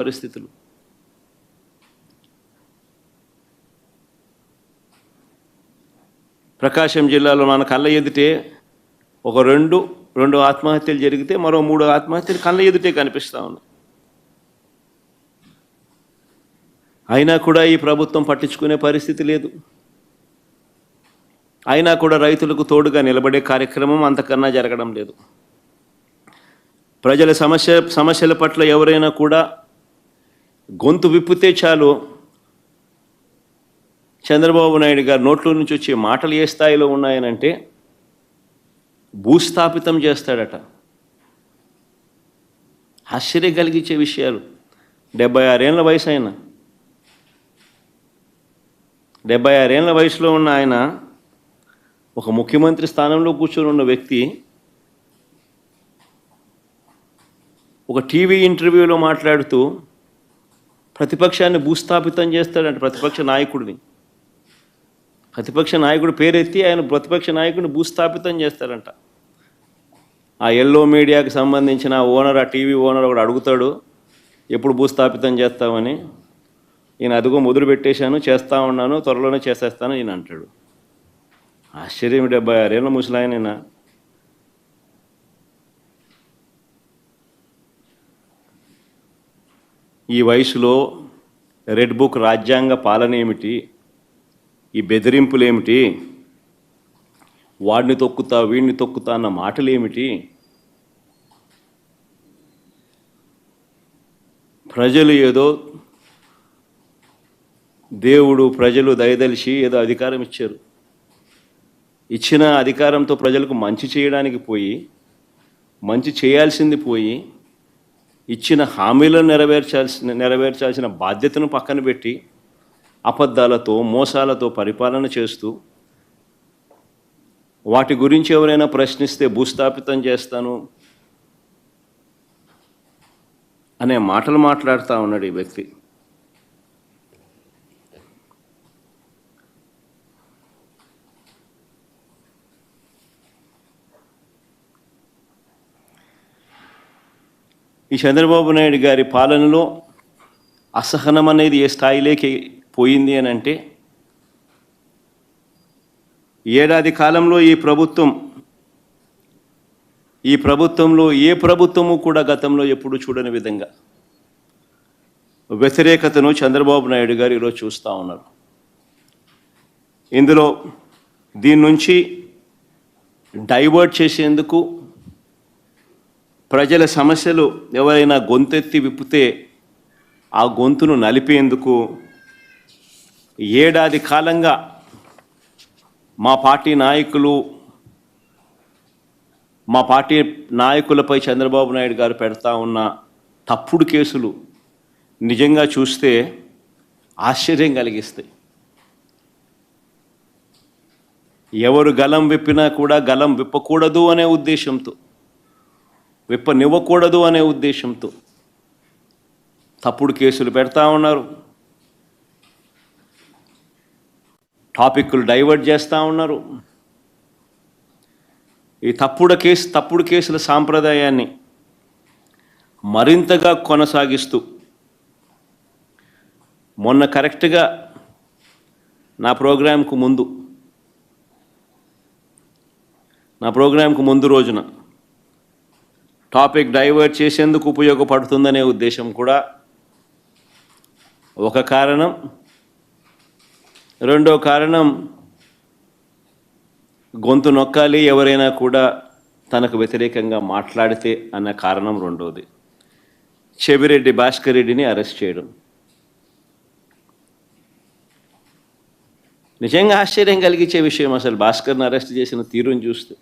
పరిస్థితులు. ప్రకాశం జిల్లాలో మన కళ్ళ ఎదుటే ఒక రెండు రెండు ఆత్మహత్యలు జరిగితే మరో మూడు ఆత్మహత్యలు కళ్ళ ఎదుటే కనిపిస్తూ ఉన్నాయి. అయినా కూడా ఈ ప్రభుత్వం పట్టించుకునే పరిస్థితి లేదు. అయినా కూడా రైతులకు తోడుగా నిలబడే కార్యక్రమం అంతకన్నా జరగడం లేదు. ప్రజల సమస్య సమస్యల పట్ల ఎవరైనా కూడా గొంతు విప్పితే చాలు. చంద్రబాబు నాయుడు గారు నోట్లో నుంచి వచ్చే మాటలు ఏ స్థాయిలో ఉన్నాయనంటే భూస్థాపితం చేస్తాడట. ఆశ్చర్యం కలిగించే విషయాలు. డెబ్బై ఆరేళ్ళ వయసు ఆయన డెబ్బై ఆరేళ్ళ వయసులో ఉన్న ఆయన ఒక ముఖ్యమంత్రి స్థానంలో కూర్చొని ఉన్న వ్యక్తి ఒక టీవీ ఇంటర్వ్యూలో మాట్లాడుతూ ప్రతిపక్షాన్ని భూస్థాపితం చేస్తాడంట ప్రతిపక్ష నాయకుడిని. ప్రతిపక్ష నాయకుడు పేరెత్తి ఆయన ప్రతిపక్ష నాయకుడిని భూస్థాపితం చేస్తాడంట. ఆ ఎల్లో మీడియాకి సంబంధించిన ఓనర్ ఆ టీవీ ఓనర్ ఒకడు అడుగుతాడు ఎప్పుడు భూస్థాపితం చేస్తామని ఈయన అదిగో మొదలు పెట్టేశాను చేస్తా ఉన్నాను త్వరలోనే చేసేస్తాను ఈయన అంటాడు. ఆశ్చర్యం డెబ్బై ఆరేళ్ళ ముసలాయన ఈ వయసులో రెడ్ బుక్ రాజ్యాంగ పాలన ఏమిటి? ఈ బెదిరింపులు ఏమిటి వాడిని తొక్కుతా వీడిని తొక్కుతా అన్న మాటలు ఏమిటి ప్రజలు ఏదో దేవుడు ప్రజలు దయదలిచి ఏదో అధికారం ఇచ్చారు. ఇచ్చిన అధికారంతో ప్రజలకు మంచి చేయడానికి పోయి మంచి చేయాల్సింది పోయి ఇచ్చిన హామీలను నెరవేర్చాల్సిన నెరవేర్చాల్సిన బాధ్యతను పక్కన పెట్టి అబద్ధాలతో మోసాలతో పరిపాలన చేస్తూ వాటి గురించి ఎవరైనా ప్రశ్నిస్తే భూస్థాపితం చేస్తాను అనే మాటలు మాట్లాడుతూ ఉన్నాడు ఈ వ్యక్తి. ఈ చంద్రబాబు నాయుడు గారి పాలనలో అసహనం అనేది ఏ స్థాయిలోకి పోయింది అని అంటే ఏడాది కాలంలో ఈ ప్రభుత్వం ఈ ప్రభుత్వంలో ఏ ప్రభుత్వము కూడా గతంలో ఎప్పుడు చూడని విధంగా వ్యతిరేకతను చంద్రబాబు నాయుడు గారు ఈరోజు చూస్తూ ఉన్నారు. ఇందులో దీని నుంచి డైవర్ట్ చేసేందుకు ప్రజల సమస్యలు ఎవరైనా గొంతెత్తి విప్పితే ఆ గొంతును నలిపేందుకు ఏడాది కాలంగా మా పార్టీ నాయకులు మా పార్టీ నాయకులపై చంద్రబాబు నాయుడు గారు పెడతా ఉన్న తప్పుడు కేసులు నిజంగా చూస్తే ఆశ్చర్యం కలిగిస్తాయి. ఎవరు గలం విప్పినా కూడా గలం విప్పకూడదు అనే ఉద్దేశంతో విప్పనివ్వకూడదు అనే ఉద్దేశంతో తప్పుడు కేసులు పెడతా ఉన్నారు. టాపిక్లు డైవర్ట్ చేస్తూ ఉన్నారు. ఈ తప్పుడు కేసు తప్పుడు కేసుల సాంప్రదాయాన్ని మరింతగా కొనసాగిస్తూ మొన్న కరెక్ట్గా నా ప్రోగ్రాంకు ముందు నా ప్రోగ్రాంకు ముందు రోజున టాపిక్ డైవర్ట్ చేసేందుకు ఉపయోగపడుతుందనే ఉద్దేశం కూడా ఒక కారణం. రెండో కారణం గొంతు నొక్కాలి ఎవరైనా కూడా తనకు వ్యతిరేకంగా మాట్లాడితే అన్న కారణం రెండోది. చెవిరెడ్డి భాస్కర్ రెడ్డిని అరెస్ట్ చేయడం. నిజంగా ఆశ్చర్యం కలిగించే విషయం అసలు భాస్కర్ని అరెస్ట్ చేసిన తీరుని చూస్తే.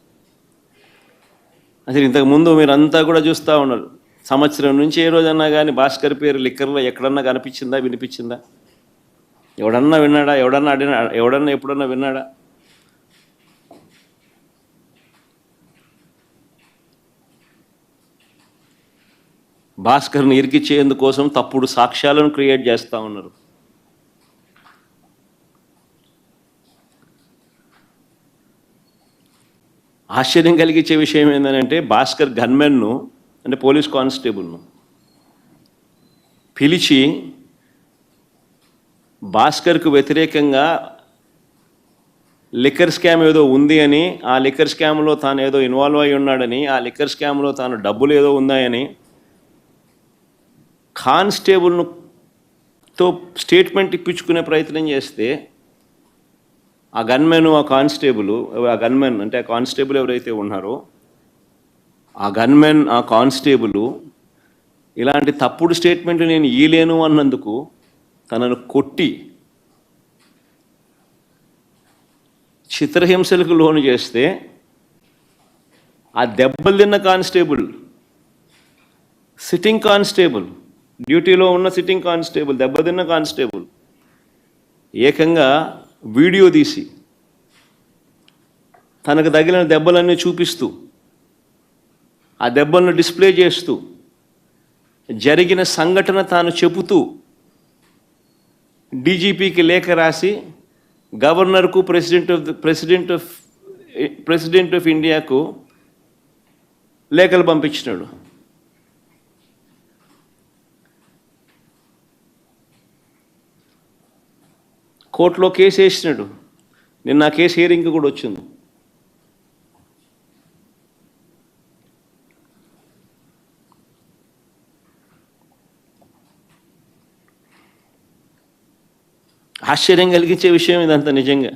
అసలు ఇంతకుముందు మీరంతా కూడా చూస్తూ ఉన్నారు. సంవత్సరం నుంచి ఏ రోజన్నా కానీ భాస్కర్ పేరు లిక్కర్లో ఎక్కడన్నా కనిపించిందా వినిపించిందా? ఎవడన్నా విన్నాడా ఎవడన్నా అడినా ఎవడన్నా ఎప్పుడన్నా విన్నాడా? భాస్కర్ని ఇరికిచ్చేందుకోసం తప్పుడు సాక్ష్యాలను క్రియేట్ చేస్తూ ఉన్నారు. ఆశ్చర్యం కలిగించే విషయం ఏంటంటే భాస్కర్ గన్మెన్ను అంటే పోలీస్ కానిస్టేబుల్ను పిలిచి భాస్కర్కు వ్యతిరేకంగా లిక్కర్ స్కామ్ ఏదో ఉంది అని ఆ లిక్కర్ స్కామ్లో తాను ఏదో ఇన్వాల్వ్ అయి ఉన్నాడని ఆ లిక్కర్ స్కామ్లో తాను డబ్బులు ఏదో ఉన్నాయని కానిస్టేబుల్ను తో స్టేట్మెంట్ ఇప్పించుకునే ప్రయత్నం చేస్తే ఆ గన్మెన్ ఆ కానిస్టేబుల్ ఆ గన్మెన్ అంటే ఆ కానిస్టేబుల్ ఎవరైతే ఉన్నారో ఆ గన్మెన్ ఆ కానిస్టేబుల్ ఇలాంటి తప్పుడు స్టేట్మెంట్లు నేను ఈలేను అన్నందుకు తనను కొట్టి చిత్రహింసలకు లోను చేస్తే ఆ దెబ్బలు తిన్న కానిస్టేబుల్ సిట్టింగ్ కానిస్టేబుల్ డ్యూటీలో ఉన్న సిట్టింగ్ కానిస్టేబుల్ దెబ్బతిన్న కానిస్టేబుల్ ఏకంగా వీడియో తీసి తనకు తగిలిన దెబ్బలన్నీ చూపిస్తూ ఆ దెబ్బలను డిస్ప్లే చేస్తూ జరిగిన సంఘటన తాను చెబుతూ డీజీపీకి లేఖ రాసి గవర్నర్కు president of president of president of ఇండియాకు లేఖలు పంపించినాడు. కోర్టులో కేసు వేసినాడు. నిన్న ఆ కేసు హియరింగ్ కూడా వచ్చింది. ఆశ్చర్యం కలిగించే విషయం ఇదంతా నిజంగా.